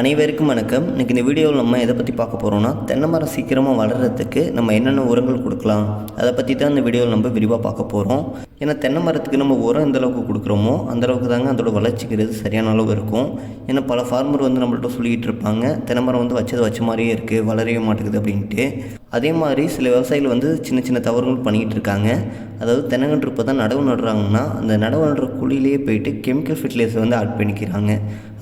அனைவருக்கும் வணக்கம். இன்றைக்கி இந்த வீடியோவில் நம்ம எதை பற்றி பார்க்க போகிறோம்னா தென்னை மரம் சீக்கிரமாக வளர்கிறதுக்கு நம்ம என்னென்ன உரங்கள் கொடுக்கலாம்? அதை பற்றி தான் இந்த வீடியோவில் நம்ம விரிவாக பார்க்க போகிறோம் ஏன்னா தென்னை மரத்துக்கு நம்ம உரம் எந்த அளவுக்கு கொடுக்குறோமோ அந்த அளவுக்கு தாங்க அதோட வளர்ச்சிக்கிறது சரியான அளவு இருக்கும். ஏன்னா பல ஃபார்மர் வந்து நம்மள்ட்ட சொல்லிக்கிட்டு இருப்பாங்க தென்னை மரம் வந்து வச்சது வச்ச மாதிரியே இருக்குது வளரவே மாட்டேங்குது அப்படின்ட்டு. அதே மாதிரி சில விவசாயிகள் வந்து சின்ன சின்ன தவறுகள் பண்ணிக்கிட்டு இருக்காங்க. அதாவது தென்னங்கன்று இப்போ தான் நடவு நடுறாங்கன்னா அந்த நடவு நடுற குழியிலேயே போயிட்டு கெமிக்கல் ஃபெர்டிலைசர் வந்து ஆட் பண்ணிக்கிறாங்க.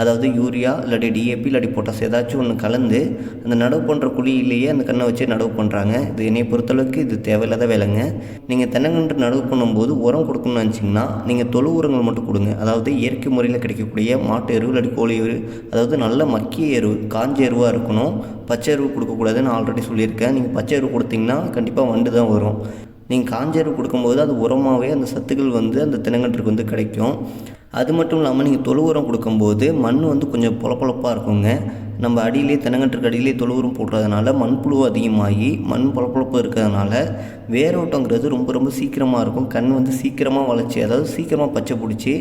அதாவது யூரியா இல்லாட்டி டிஏபி இல்லாட்டி பொட்டாஸ் ஏதாச்சும் ஒன்று கலந்து அந்த நடவு பண்ணுற குழியிலேயே அந்த கண்ணை வச்சு நடவு பண்ணுறாங்க இது என்னை பொறுத்தளவுக்கு இது தேவையில்லாத வேலைங்க. நீங்கள் தென்னங்கன்று நடவு பண்ணும்போது உரம் கொடுக்கணும்னு நினச்சிங்கன்னா நீங்கள் தொழு உரங்கள் மட்டும் கொடுங்க. அதாவது இயற்கை முறையில் கிடைக்கக்கூடிய மாட்டு எருவு இல்லாட்டி கோழி எரு அதாவது நல்ல மக்கிய எருவு காஞ்ச எருவாக இருக்கணும். பச்சை எருவு கொடுக்கக்கூடாதுன்னு ஆல்ரெடி சொல்லியிருக்கேன். நீங்கள் பச்சை எருவு கொடுத்தீங்கன்னா கண்டிப்பாக வண்டு தான் வரும். நீங்கள் காஞ்ச எருவு கொடுக்கும்போது அது உரமாகவே அந்த சத்துக்கள் வந்து அந்த தினங்கன்றுக்கு வந்து கிடைக்கும். அது மட்டும் இல்லாமல் நீங்கள் தொழு உரம் கொடுக்கும்போது மண் வந்து கொஞ்சம் பொலப்பொலப்பாக இருக்குங்க. நம்ம அடியிலே தென்னங்கன்றுக்கு அடியிலே தொழு போடுறதுனால மண்புழு அதிகமாகி மண் பொலப்பொலப்பு இருக்கிறதுனால வேரோட்டங்கிறது ரொம்ப ரொம்ப சீக்கிரமாக இருக்கும். கண் வந்து சீக்கிரமாக வளர்ச்சி அதாவது சீக்கிரமாக பச்சை பிடிச்சி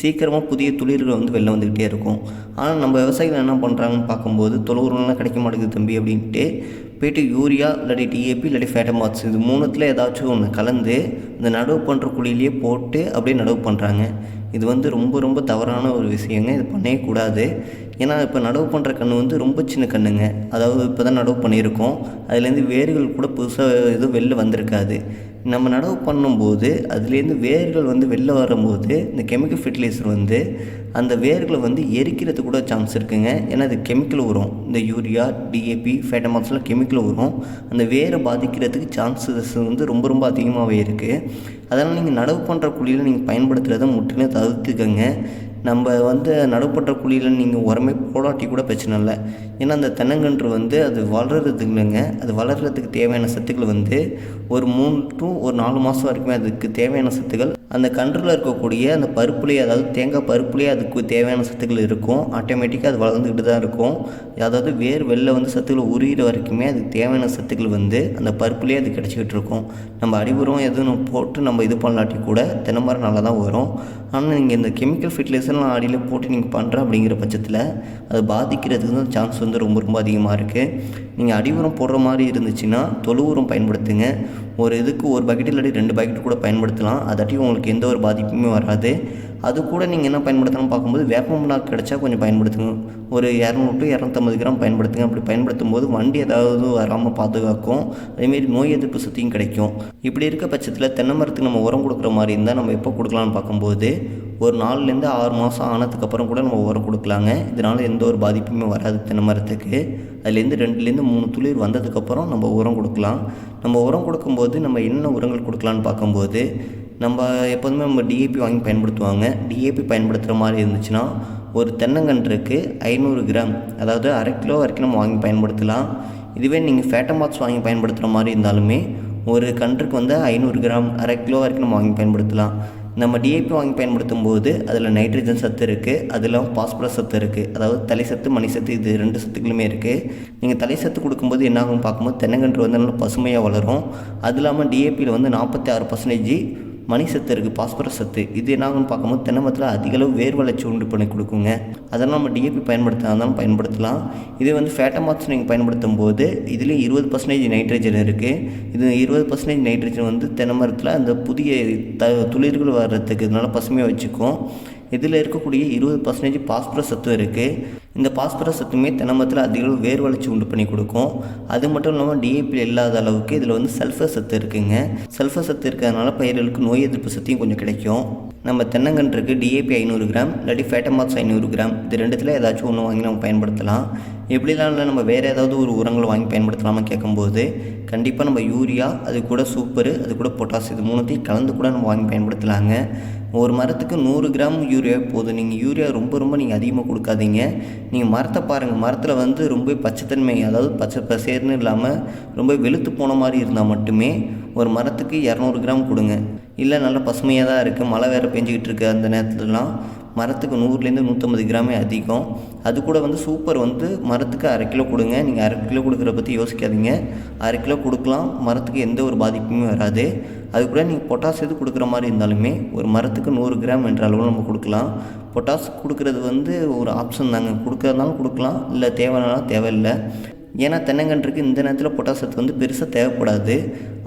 சீக்கிரமாக புதிய துளிர்கள் வந்து வெளில வந்துக்கிட்டே இருக்கும். ஆனால் நம்ம விவசாயிகள் என்ன பண்ணுறாங்கன்னு பார்க்கும்போது தொழுவுரம்லாம் கிடைக்க மாட்டேங்குது தம்பி அப்படின்ட்டு போயிட்டு யூரியா இல்லாட்டி டிஏபி இல்லாட்டி ஃபேட்டமாக்ஸ் இது மூணுத்தில் ஏதாச்சும் ஒன்று கலந்து இந்த நடவு பண்ணுற குழியிலேயே போட்டு அப்படியே நடவு பண்ணுறாங்க இது வந்து ரொம்ப ரொம்ப தவறான ஒரு விஷயங்க. இது பண்ணவே கூடாது. ஏன்னா இப்போ நடவு பண்ணுற கன்று வந்து ரொம்ப சின்ன கன்றுங்க அதாவது இப்போ தான் நடவு பண்ணியிருக்கோம். அதுலேருந்து வேர்கள் கூட புதுசாக எதுவும் வெளில வந்திருக்காது. நம்ம நடவு பண்ணும்போது அதுலேருந்து வேர்கள் வந்து வெளில வரும்போது இந்த கெமிக்கல் ஃபெர்டிலைசர் வந்து அந்த வேர்களை வந்து எரிக்கிறது கூட சான்ஸ் இருக்குங்க. ஏன்னா அது கெமிக்கல் உரம் இந்த யூரியா டிஏபி ஃபேட்டமாக்ஸ்லாம் கெமிக்கல் உரம் அந்த வேரை பாதிக்கிறதுக்கு சான்சஸ் வந்து ரொம்ப ரொம்ப அதிகமாகவே இருக்குது அதனால் நீங்கள் நடவு பண்ணுற குழியில் நீங்கள் பயன்படுத்துகிறத முற்றிலும் தவிர்த்துக்கங்க. நம்ம வந்து நடவு பண்ணுற குழியில் நீங்கள் உரமே போடாட்டி கூட பிரச்சனை இல்லை. ஏன்னா அந்த தென்னங்கன்று வந்து அது வளர்கிறதுக்கு இல்லைங்க. அது வளர்கிறதுக்கு தேவையான சத்துக்கள் வந்து ஒரு மூணு டு ஒரு நாலு மாதம் வரைக்குமே அதுக்கு தேவையான சத்துக்கள். அந்த கன்றில் இருக்கக்கூடிய அந்த பருப்புலேயே அதாவது தேங்காய் பருப்புலேயே அதுக்கு தேவையான சத்துக்கள் இருக்கும். ஆட்டோமேட்டிக்காக அது வளர்ந்துக்கிட்டு தான் இருக்கும். அதாவது வேர் வெளில வந்து சத்துக்கள் உரிகிற வரைக்குமே அதுக்கு தேவையான சத்துக்கள் வந்து அந்த பருப்புலேயே அது கிடச்சிக்கிட்டு இருக்கும். நம்ம அடிபுறம் எதுவும் போட்டு நம்ம இது பண்ணலாட்டி கூட தென்னை மரம் நல்லா தான் வரும். ஆனால் நீங்கள் இந்த கெமிக்கல் ஃபெர்டிலைசர்லாம் அடியில் போட்டு நீங்கள் பண்ணுற அப்படிங்கிற பட்சத்தில் அது பாதிக்கிறதுக்கு தான் சான்ஸ் வந்து ரொம்ப ரொம்ப அதிகமாக இருக்குது நீங்கள் அடி உரம் போடுற மாதிரி இருந்துச்சுன்னா தொழு உரம் பயன்படுத்துங்க. ஒரு இதுக்கு ஒரு பக்கெட் இல்லாட்டி ரெண்டு பக்கெட் கூட பயன்படுத்தலாம். அதாட்டி உங்களுக்கு எந்த ஒரு பாதிப்புமே வராது. அது கூட நீங்கள் என்ன பயன்படுத்தணும் பார்க்கும்போது வேப்ப புண்ணாக்கு கிடச்சா கொஞ்சம் பயன்படுத்துங்க. ஒரு இரநூறு டு இரநூத்தம்பது கிராம் பயன்படுத்துங்க. அப்படி பயன்படுத்தும் போது வண்டி ஏதாவது வராமல் பாதுகாக்கும். அதேமாரி நோய் எதிர்ப்பு சக்தியும் கிடைக்கும். இப்படி இருக்க பட்சத்தில் தென்னை மரத்துக்கு நம்ம உரம் கொடுக்குற மாதிரி இருந்தால் நம்ம எப்போ கொடுக்கலாம்னு பார்க்கும்போது ஒரு நாலுலேருந்து ஆறு மாதம் ஆனதுக்கப்புறம் கூட நம்ம உரம் கொடுக்கலாங்க. இதனால் எந்த ஒரு பாதிப்புமே வராது தென்னை மரத்துக்கு. அதுலேருந்து ரெண்டுலேருந்து மூணு துளிர் வந்ததுக்கப்புறம் நம்ம உரம் கொடுக்கலாம். நம்ம உரம் கொடுக்கும்போது நம்ம என்ன உரங்கள் கொடுக்கலான்னு பார்க்கும்போது நம்ம எப்போதுமே நம்ம டிஏபி வாங்கி பயன்படுத்துவாங்க. டிஏபி பயன்படுத்துகிற மாதிரி இருந்துச்சுன்னா ஒரு தென்னங்கன்றுக்கு ஐநூறு கிராம். அதாவது அரை கிலோ வரைக்கும் நம்ம வாங்கி பயன்படுத்தலாம். இதுவே நீங்கள் ஃபேட்டமாக்ஸ் வாங்கி பயன்படுத்துகிற மாதிரி இருந்தாலுமே ஒரு கன்றுக்கு வந்து ஐநூறு கிராம் அரை கிலோ வரைக்கும் நம்ம வாங்கி பயன்படுத்தலாம். நம்ம டிஏபி வாங்கி பயன்படுத்தும் போது அதில் நைட்ரஜன் சத்து இருக்குது அதில் பாஸ்பரஸ் சத்து இருக்குது அதாவது தலை சத்து மணி சத்து இது ரெண்டு சத்துக்களுமே இருக்குது நீங்கள் தலை சத்து கொடுக்கும்போது என்னாகும் பார்க்கும்போது தென்னங்கன்று வந்து நல்லா பசுமையாக வளரும். அது இல்லாமல் டிஏபியில் வந்து நாற்பத்தி ஆறு பர்சன்டேஜ் மணி சத்து இருக்குது பாஸ்பரஸ் சத்து. இது என்னாகும்னு பார்க்கும்போது தென்னை மரத்தில் அதிகளவு வேர் வளர்ச்சி உண்டு பண்ணி கொடுக்குங்க. அதெல்லாம் நம்ம டிஏபி பயன்படுத்தினாலும் பயன்படுத்தலாம். இதே வந்து ஃபேட்டமாக்ஸ் நீங்கள் பயன்படுத்தும் போது இதுலேயும் இருபது பர்சன்டேஜ் நைட்ரஜன் இருக்குது இது இருபது பர்சன்டேஜ் நைட்ரஜன் வந்து தென்னை மரத்தில் அந்த புதிய த துளிர்கள் வர்றதுக்கு இதனால் பசுமையாக வச்சுக்கும். இதில் இருக்கக்கூடிய இருபது பர்சன்டேஜ் பாஸ்பரஸ் சத்து இருக்குது இந்த பாஸ்பரஸ் சத்துமே தினமத்தில் அதிக அளவு வேர் வளர்ச்சி உண்டு பண்ணி கொடுக்கும். அது மட்டும் இல்லாமல் டிஏபி இல்லாத அளவுக்கு இதில் வந்து சல்ஃபர் சத்து இருக்குங்க. சல்ஃபர் சத்து இருக்கிறதுனால பயிர்களுக்கு நோய் எதிர்ப்பு சக்தியும் கொஞ்சம் கிடைக்கும். நம்ம தென்னங்கன்றுக்கு டிஏபி ஐநூறு கிராம் இல்லாட்டி ஃபேட்டமாக்ஸ் ஐநூறு கிராம். இது ரெண்டுத்தில் ஏதாச்சும் ஒன்று வாங்கி நம்ம பயன்படுத்தலாம். எப்படிலாம் இல்லை நம்ம வேறு ஏதாவது ஒரு உரங்களை வாங்கி பயன்படுத்தலாமா கேட்கும்போது கண்டிப்பாக நம்ம யூரியா அது கூட சூப்பரு அது கூட பொட்டாஸ் இது மூணுத்தையும் கலந்து கூட நம்ம வாங்கி பயன்படுத்தலாங்க. ஒரு மரத்துக்கு நூறு கிராம் யூரியா போதும். நீங்கள் யூரியா ரொம்ப ரொம்ப நீங்கள் அதிகமாக கொடுக்காதீங்க. நீங்கள் மரத்தை பாருங்கள் மரத்தில் வந்து ரொம்ப பச்சைத்தன்மை அதாவது பச்சை பசேர்னு இல்லாமல் ரொம்ப வெளுத்து போன மாதிரி இருந்தால் மட்டுமே ஒரு மரத்துக்கு இரநூறு கிராம் கொடுங்க. இல்லை நல்லா பசுமையாக தான் இருக்குது மழை வேறு பெஞ்சிக்கிட்டு இருக்கு அந்த நேரத்துலலாம். மரத்துக்கு நூறுலேருந்து நூற்றம்பது கிராமே அதிகம். அது கூட வந்து சூப்பர் வந்து மரத்துக்கு அரை கிலோ கொடுங்க. நீங்கள் அரை கிலோ கொடுக்குற பற்றி யோசிக்காதீங்க. அரை கிலோ கொடுக்கலாம். மரத்துக்கு எந்த ஒரு பாதிப்புமே வராது. அது கூட நீங்கள் பொட்டாஸ் எது கொடுக்குற மாதிரி இருந்தாலுமே ஒரு மரத்துக்கு நூறு கிராம் என்ற அளவில் நம்ம கொடுக்கலாம். பொட்டாஸ் கொடுக்குறது வந்து ஒரு ஆப்ஷன் தாங்க. கொடுக்கறதுனாலும் கொடுக்கலாம். இல்லை தேவைனாலும் தேவையில்லை. ஏன்னா தென்னங்கன்றுக்கு இந்த நேரத்தில் பொட்டாசத்து வந்து பெருசாக தேவைப்படாது.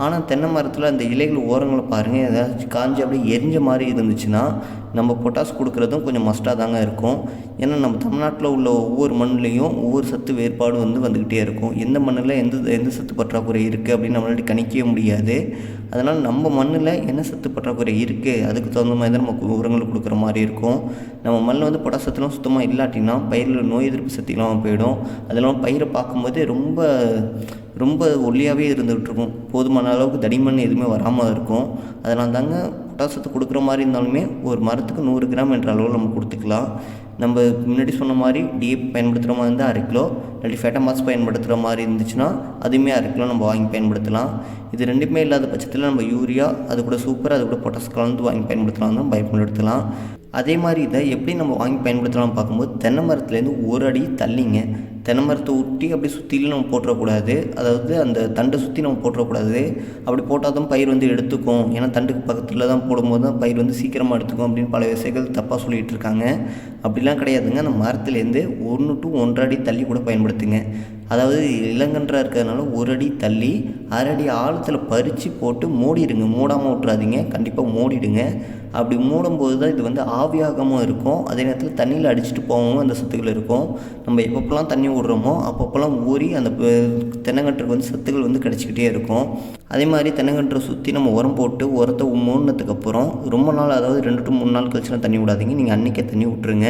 ஆனால் தென்னை மரத்தில் அந்த இலைகள் ஓரங்களை பாருங்கள் ஏதாச்சும் காஞ்சி அப்படியே எரிஞ்ச மாதிரி இருந்துச்சுன்னா நம்ம பொட்டாஸ் கொடுக்குறதும் கொஞ்சம் மஸ்ட்டாக தாங்க இருக்கும். ஏன்னா நம்ம தமிழ்நாட்டில் உள்ள ஒவ்வொரு மண்ணுலேயும் ஒவ்வொரு சத்து வேறுபாடு வந்து வந்துக்கிட்டே இருக்கும். எந்த மண்ணில் எந்த எந்த சத்து பற்றாக்குறை இருக்குது அப்படின்னு நம்மளால கணிக்கவே முடியாது. அதனால் நம்ம மண்ணில் என்ன சத்து பற்றாக்குறை இருக்குது அதுக்கு தகுந்த மாதிரி தான் நம்ம உரங்கள் கொடுக்குற மாதிரி இருக்கும். நம்ம மண்ணில் வந்து பொட்டாசத்துலாம் சுத்தமாக இல்லாட்டினா பயிரில் நோய் எதிர்ப்பு சக்தி இல்லாமல் போயிடும் அதெல்லாம் பயிரை பார்க்கும்போது ரொம்ப ரொம்ப ஒல்லியாகவே இருந்துகிட்ருக்கும் போதுமான அளவுக்கு தடிமண் எதுவுமே வராமல் இருக்கும். அதனால் தாங்க பொட்டாசத்தை கொடுக்குற மாதிரி இருந்தாலுமே ஒரு மரத்துக்கு நூறு கிராம் என்ற அளவில் நம்ம கொடுத்துக்கலாம். நம்ம முன்னாடி சொன்ன மாதிரி டிஏபி பயன்படுத்துகிற மாதிரி இருந்தால் அரை கிலோ இல்லாட்டி ஃபேட்டமாஸ் பயன்படுத்துகிற மாதிரி இருந்துச்சுன்னா அதுவுமே அரை கிலோ நம்ம வாங்கி பயன்படுத்தலாம். இது ரெண்டுமே இல்லாத பட்சத்தில் நம்ம யூரியா அது கூட சூப்பர் அது கூட பொட்டாஸ் கலந்து வாங்கி பயன்படுத்தலாம் தான் பயன்படுத்தலாம் அதே மாதிரி இதை எப்படி நம்ம வாங்கி பயன்படுத்தலாம்னு பார்க்கும்போது தென்னை மரத்துலேருந்து ஒரு அடி தள்ளிங்க. தென்னை மரத்தை ஒட்டி அப்படி சுற்றிலும் நம்ம போட்டுறக்கூடாது. அதாவது அந்த தண்டை சுற்றி நம்ம போட்டுறக்கூடாது. அப்படி போட்டால் தான் பயிர் வந்து எடுத்துக்கும். ஏன்னா தண்டுக்கு பக்கத்தில் தான் போடும்போது தான் பயிர் வந்து சீக்கிரமாக எடுத்துக்கும் அப்படின்னு பல விஷயங்கள் தப்பாக சொல்லிகிட்டு இருக்காங்க. அப்படிலாம் கிடையாதுங்க. அந்த மரத்துலேருந்து ஒன்று டு ஒன்றரை அடி தள்ளி கூட பயன்படுத்துங்க. அதாவது இளங்கன்றாக இருக்கிறதுனால ஒரு அடி தள்ளி அரை ஆழத்தில் பறித்து போட்டு மூடிடுங்க. மூடாமல் விட்றாதீங்க கண்டிப்பாக மூடிடுங்க. அப்படி மூடும்போது தான் இது வந்து ஆவியாகமும் இருக்கும். அதே நேரத்தில் தண்ணியில் அடிச்சுட்டு போகவும் அந்த சத்துக்கள் இருக்கும். நம்ம எப்பப்போலாம் தண்ணி விடுறோமோ அப்பப்போலாம் ஊறி அந்த தென்னங்கன்றுக்கு வந்து சத்துக்கள் வந்து கிடச்சிக்கிட்டே இருக்கும். அதே மாதிரி தென்னங்கன்று சுற்றி நம்ம உரம் போட்டு உரத்தை மூடினதுக்கப்புறம் ரொம்ப நாள் அதாவது ரெண்டு டு மூணு நாள் கழிச்சுலாம் தண்ணி விடாதீங்க. நீங்கள் அன்றைக்கே தண்ணி விட்ருங்க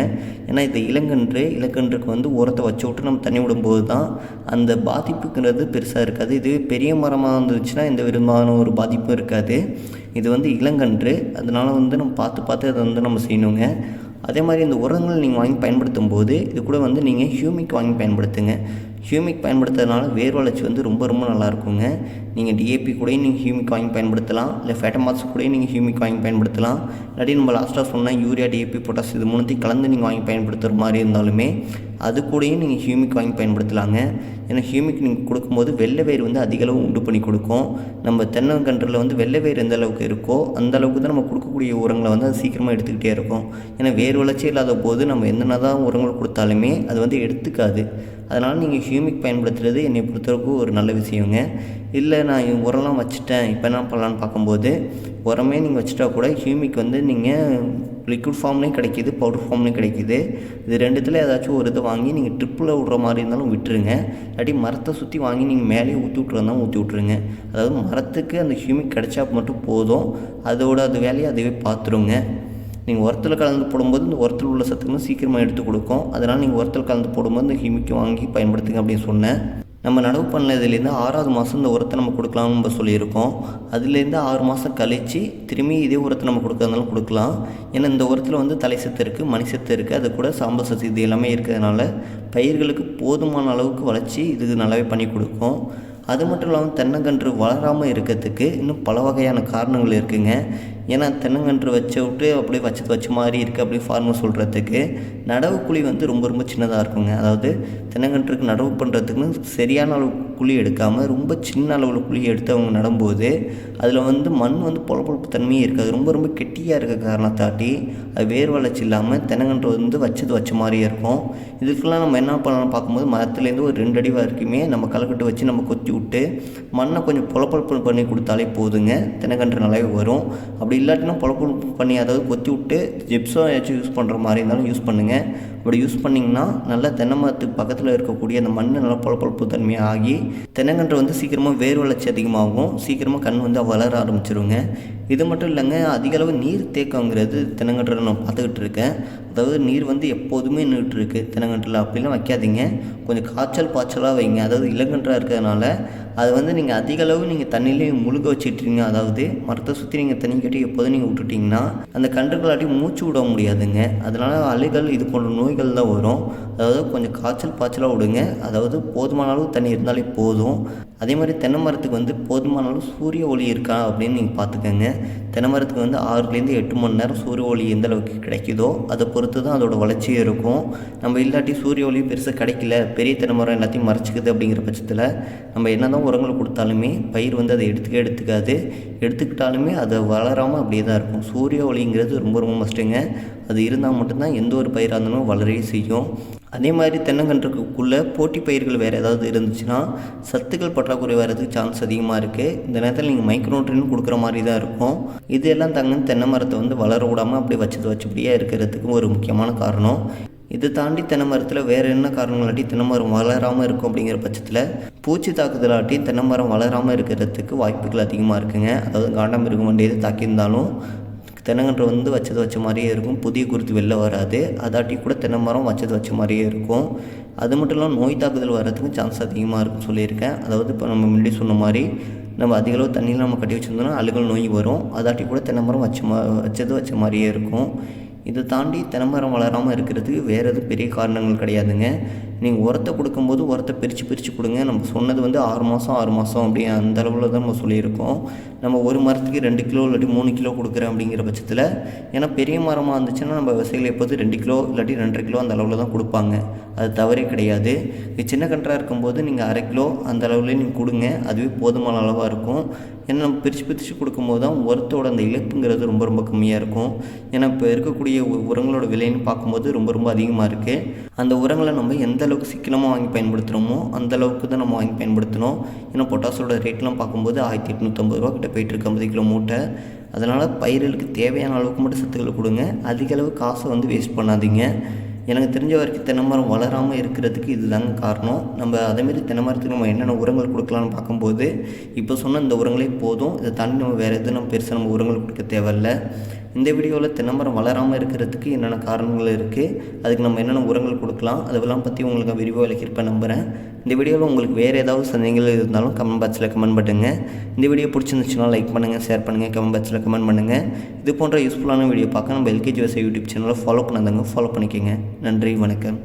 ஏன்னா இது இளங்கன்று இளங்கன்றுக்கு வந்து உரத்தை வச்சு விட்டு நம்ம தண்ணி விடும்போது தான் அந்த பாதிப்புங்கிறது பெருசாக இருக்காது. இதுவே பெரிய மரமாக இருந்துச்சுன்னா எந்த விதமான ஒரு பாதிப்பும் இருக்காது. இது வந்து இளங்கன்று அதனால வந்து நம்ம பார்த்து பார்த்து அதை வந்து நம்ம செய்யணுங்க. அதே மாதிரி இந்த உரங்கள் நீங்கள் வாங்கி பயன்படுத்தும் போது இது கூட வந்து நீங்கள் ஹியூமிக் வாங்கி பயன்படுத்துங்க. ஹியூமிக் பயன்படுத்துறதுனால வேர் வளர்ச்சி வந்து ரொம்ப ரொம்ப நல்லா இருக்குங்க நீங்கள் டிஏபி கூடயும் நீங்கள் ஹியூமிக் வாங்கி பயன்படுத்தலாம். இல்லை ஃபேட்டமாஸ் கூடயும் நீங்கள் ஹியூமிக் வாங்கி பயன்படுத்தலாம். இல்லாட்டி நம்ம லாஸ்ட்டாக சொன்னால் யூரியா டிஏபி பொட்டாஸ் இது மூணுத்தையும் கலந்து நீங்கள் வாங்கி பயன்படுத்துகிற மாதிரி இருந்தாலுமே அது கூடயும் நீங்கள் ஹியூமிக் வாங்கி பயன்படுத்தலாங்க. ஏன்னா ஹியூமிக் நீங்கள் கொடுக்கும்போது வெள்ளை வயிறு வந்து அதிகளவு உண்டு பண்ணி கொடுக்கும். நம்ம தென்னங்கன்றில் வந்து வெள்ளை வயிறு எந்த அளவுக்கு இருக்கோ அந்த அளவுக்கு தான் நம்ம கொடுக்கக்கூடிய உரங்களை வந்து அது சீக்கிரமாக எடுத்துக்கிட்டே இருக்கும். ஏன்னா வேர் வளர்ச்சி இல்லாத போது நம்ம என்னென்ன தான் உரங்கள் கொடுத்தாலுமே அது வந்து எடுத்துக்காது. அதனால் நீங்கள் ஹியூமிக் பயன்படுத்துறது என்னை பொறுத்தவரைக்கும் ஒரு நல்ல விஷயங்க. இல்லை நான் உரம்லாம் வச்சுட்டேன். இப்போ என்ன பண்ணலான்னு பார்க்கும்போது உரமே நீங்கள் வச்சுட்டா கூட ஹியூமிக் வந்து நீங்கள் லிக்விட் ஃபார்ம்லேயும் கிடைக்கிது பவுடர் ஃபார்ம்லேயும் கிடைக்கிது. இது ரெண்டுத்தில் ஏதாச்சும் ஒரு இதை வாங்கி நீங்கள் ட்ரிப்பில் விட்ற மாதிரி இருந்தாலும் விட்டுருங்க. இல்லாட்டி மரத்தை சுற்றி வாங்கி நீங்கள் மேலேயே ஊற்றி விட்றதுனாலும் ஊற்றி விட்ருங்க அதாவது மரத்துக்கு அந்த ஹியூமிக் கிடைச்சா மட்டும் போதும். அதோட அது வேலையை அதுவே பார்த்துருங்க. நீங்கள் உரத்தில் கலந்து போடும்போது இந்த உரத்தில் உள்ள சத்துக்களும் சீக்கிரமாக எடுத்து கொடுக்கும். அதனால் நீங்கள் உரத்தில் கலந்து போடும்போது இந்த ஹிமிக்கு வாங்கி பயன்படுத்துங்க அப்படின்னு சொன்னேன். நம்ம நடவு பண்ணதுலேருந்து ஆறாவது மாதம் இந்த உரத்தை நம்ம கொடுக்கலாம்னு நம்ம சொல்லியிருக்கோம். அதுலேருந்து ஆறு மாதம் கழித்து திரும்பி இதே உரத்தை நம்ம கொடுக்கறதுனாலும் கொடுக்கலாம். ஏன்னா இந்த உரத்தில் வந்து தலை சத்து இருக்குது மணி சத்து இருக்குது அது கூட சாம்பல் சத்து இது எல்லாமே இருக்கிறதுனால பயிர்களுக்கு போதுமான அளவுக்கு வளர்ச்சி இது நல்லாவே பண்ணி கொடுக்கும். அது மட்டும் இல்லாமல் தென்னங்கன்று வளராமல் இருக்கிறதுக்கு இன்னும் பல வகையான காரணங்கள் இருக்குங்க. ஏன்னா தென்னங்கன்று வச்ச விட்டு அப்படியே வச்சது வச்ச மாதிரி இருக்குது அப்படி ஃபார்மர் சொல்கிறதுக்கு நடவு குழி வந்து ரொம்ப ரொம்ப சின்னதாக இருக்குங்க. அதாவது தென்னங்கன்றுக்கு நடவு பண்ணுறதுக்குன்னு சரியான அளவு குழி எடுக்காமல் ரொம்ப சின்ன அளவில் குழி எடுத்து அவங்க நடும்போது அதில் வந்து மண் வந்து பொழப்பொழப்பு தன்மையே இருக்காது ரொம்ப ரொம்ப கெட்டியாக இருக்க காரணத்தாட்டி அது வேர் வளர்ச்சி இல்லாமல் தென்னங்கன்று வந்து வச்சது வச்ச மாதிரியே இருக்கும். இதுக்கெல்லாம் நம்ம என்ன பண்ணலாம் பார்க்கும்போது மரத்துலேருந்து ஒரு ரெண்டு அடி வரைக்குமே நம்ம களைக்கட்டு வச்சு நம்ம கொத்தி விட்டு மண்ணை கொஞ்சம் பொழப்பொழப்பு பண்ணி கொடுத்தாலே போதுங்க. தென்னங்கன்று நல்லாவே வரும். அப்படி இல்லாட்டினா பொழப்பொழப்பு பண்ணி அதாவது கொத்தி விட்டு ஜிப்ஸோ ஏதாச்சும் யூஸ் பண்ணுற மாதிரி இருந்தாலும் யூஸ் பண்ணுங்கள் அப்படி யூஸ் பண்ணிங்கன்னா நல்லா தென்னை மரத்துக்கு பக்கத்தில் இருக்கக்கூடிய அந்த மண் நல்லா பொழப்பொழப்பு தன்மையாக ஆகி தென்னங்கன்று வந்து சீக்கிரமாக வேர் வளர்ச்சி அதிகமாகும். சீக்கிரமாக கண் வந்து வளர ஆரம்பிச்சிருங்க. இது மட்டும் இல்லைங்க அதிகளவு நீர் தேக்கங்கிறது தென்னங்கன்றில் நான் பார்த்துக்கிட்டு இருக்கேன். அதாவது நீர் வந்து எப்போதுமே நின்றுட்டு இருக்குது தென்னங்கன்றில். அப்படிலாம் வைக்காதீங்க. கொஞ்சம் காய்ச்சல் பாய்ச்சலாக வைங்க. அதாவது இளங்கன்றாக இருக்கிறதுனால அது வந்து நீங்கள் அதிகளவு நீங்கள் தண்ணியிலே முழுக வச்சிட்றீங்க அதாவது மரத்தை சுற்றி நீங்கள் தண்ணி கட்டி எப்போதும் நீங்கள் விட்டுட்டிங்கன்னா அந்த கன்றுகளாட்டி மூச்சு விட முடியாதுங்க. அதனால் அலைகள் இது போன்ற நோய் நோய்கள் தான் வரும். அதாவது கொஞ்சம் காய்ச்சல் பாய்ச்சலாக விடுங்க. அதாவது போதுமான அளவு தண்ணி இருந்தாலே போதும். அதே மாதிரி தென்னை மரத்துக்கு வந்து போதுமான அளவு சூரிய ஒளி இருக்கா அப்படின்னு நீங்கள் பார்த்துக்கோங்க. தென்னை மரத்துக்கு வந்து ஆறுலேருந்து எட்டு மணி நேரம் சூரிய ஒளி எந்த அளவுக்கு கிடைக்குதோ அதை பொறுத்து தான் அதோட வளர்ச்சியும் இருக்கும். நம்ம இல்லாட்டி சூரிய ஒளி பெருசாக கிடைக்கல பெரிய தென்னை மரம் எல்லாத்தையும் மறைச்சிக்குது அப்படிங்கிற பட்சத்தில் நம்ம என்ன தான் உரங்கள் கொடுத்தாலுமே பயிர் வந்து அதை எடுத்துக்க எடுத்துக்காது. எடுத்துக்கிட்டாலுமே அதை வளராமல் அப்படியே தான் இருக்கும். சூரிய ஒளிங்கிறது ரொம்ப ரொம்ப மஸ்ட்டுங்க அது இருந்தால் மட்டும்தான் எந்த ஒரு பயிராக இருந்தாலும் வளரவே செய்யும். அதே மாதிரி தென்னங்கன்றுக்குள்ளே போட்டி பயிர்கள் வேறு ஏதாவது இருந்துச்சுன்னா சத்துக்கள் பற்றாக்குறை வர்றதுக்கு சான்ஸ் அதிகமாக இருக்குது இந்த நேரத்தில் நீங்கள் மைக்ரோட்ரின் கொடுக்குற மாதிரி தான் இருக்கும். இது எல்லாம் தங்க தென்னை மரத்தை வந்து வளர விடாமல் அப்படியே வச்சது வச்சபடியே இருக்கிறதுக்கு ஒரு முக்கியமான காரணம். இதை தாண்டி தென்னை மரத்தில் வேறு என்ன காரணங்களாட்டி தென்னை மரம் வளராமல் இருக்கும் அப்படிங்கிற பட்சத்தில் பூச்சி தாக்குதலாட்டி தென்னை மரம் வளராமல் இருக்கிறதுக்கு வாய்ப்புகள் அதிகமாக இருக்குங்க. அதாவது காண்டாமிருகம் வண்டியது தாக்கியிருந்தாலும் தென்னங்கன்று வந்து வச்சது வச்ச மாதிரியே இருக்கும். புதிய குருத்து வெளில வராது. அதாட்டி கூட தென்னை மரம் வச்சது வச்ச மாதிரியே இருக்கும். அது மட்டும் இல்லாமல் நோய் தாக்குதல் வர்றதுக்கும் சான்ஸ் அதிகமாக இருக்குன்னு சொல்லியிருக்கேன். அதாவது இப்போ நம்ம முன்னாடி சொன்ன மாதிரி நம்ம அதிகளவு தண்ணியில் நம்ம கட்டி வச்சுருந்தோம்னா அழுகல் நோய் வரும். அதாட்டி கூட தென்னை மரம் வச்ச மா வச்சது வச்ச மாதிரியே இருக்கும். இதை தாண்டி தென்னை மரம் வளராமல் இருக்கிறதுக்கு வேறு எதுவும் பெரிய காரணங்கள் கிடையாதுங்க. நீங்கள் உரத்தை கொடுக்கும்போது உரத்தை பிரித்து பிரித்து கொடுங்க. நம்ம சொன்னது வந்து ஆறு மாதம் ஆறு மாதம் அப்படி அந்த அளவில் தான் நம்ம சொல்லியிருக்கோம். நம்ம ஒரு மரத்துக்கு ரெண்டு கிலோ இல்லாட்டி மூணு கிலோ கொடுக்குறேன் அப்படிங்கிற பட்சத்தில் ஏன்னா பெரிய மரமாக இருந்துச்சுன்னா நம்ம விவசாயிகள் எப்போது ரெண்டு கிலோ இல்லாட்டி ரெண்டரை கிலோ அந்த அளவில் தான் கொடுப்பாங்க. அது தவறே கிடையாது. இது சின்ன கன்றாக இருக்கும்போது நீங்கள் அரை கிலோ அந்த அளவுலேயே நீங்கள் கொடுங்க. அதுவே போதுமான அளவாக இருக்கும். ஏன்னா நம்ம பிரித்து பிரித்து கொடுக்கும்போது தான் உரத்தோட அந்த இழப்புங்கிறது ரொம்ப ரொம்ப கம்மியாக இருக்கும். ஏன்னா இப்போ இருக்கக்கூடிய உ- உரங்களோட விலைன்னு பார்க்கும்போது ரொம்ப ரொம்ப அதிகமாக இருக்குது அந்த உரங்களை நம்ம எந்த அளவுக்கு சிக்கனமாக வாங்கி பயன்படுத்துகிறோமோ அந்த அளவுக்கு தான் நம்ம வாங்கி பயன்படுத்தணும். ஏன்னா பொட்டாசோட ரேட்லாம் பார்க்கும்போது ஆயிரத்தி எட்நூற்றம்பது ரூபா கிட்ட போயிட்டுருக்கு ஐம்பது கிலோ மூட்டை. அதனால் பயிர்களுக்கு தேவையான அளவுக்கு மட்டும் சத்துக்களை கொடுங்க. அதிக அளவு காசை வந்து வேஸ்ட் பண்ணாதீங்க. எனக்கு தெரிஞ்ச வரைக்கும் தென்னை மரம் வளராமல் இருக்கிறதுக்கு இதுதாங்க காரணம். நம்ம அதேமாரி தென்னை மரத்துக்கு நம்ம என்னென்ன உரங்கள் கொடுக்கலாம்னு பார்க்கும்போது இப்போ சொன்ன இந்த உரங்களே போதும். இதை தாண்டி நம்ம வேறு எதுவும் நம்ம பெருசாக நம்ம உரங்கள் கொடுக்க தேவையில்ல. இந்த வீடியோவில் தென்னை மரம் வளராமல் இருக்கிறதுக்கு என்னென்ன காரணங்கள் இருக்குது அதுக்கு நம்ம என்னென்ன உரங்கள் கொடுக்கலாம்? அதெல்லாம் பற்றி உங்களுக்கு விரிவாக விளக்கியிருப்பேன் நம்புகிறேன் இந்த வீடியோவில் உங்களுக்கு வேறு ஏதாவது சந்தேகங்கள் இருந்தாலும் கமெண்ட் பாக்ஸில் கமெண்ட் பண்ணுங்க. இந்த வீடியோ பிடிச்சிருந்துச்சுன்னா லைக் பண்ணுங்கள் ஷேர் பண்ணுங்கள் கமெண்ட் பாக்ஸில் கமெண்ட் பண்ணுங்கள் இது போன்ற யூஸ்ஃபுல்லான வீடியோ பார்க்க நம்ம எல்கேஜி விவசாய யூடியூப் சேனலை ஃபாலோ பண்ணாதவங்க ஃபாலோ பண்ணிக்கோங்க. நன்றி வணக்கம்.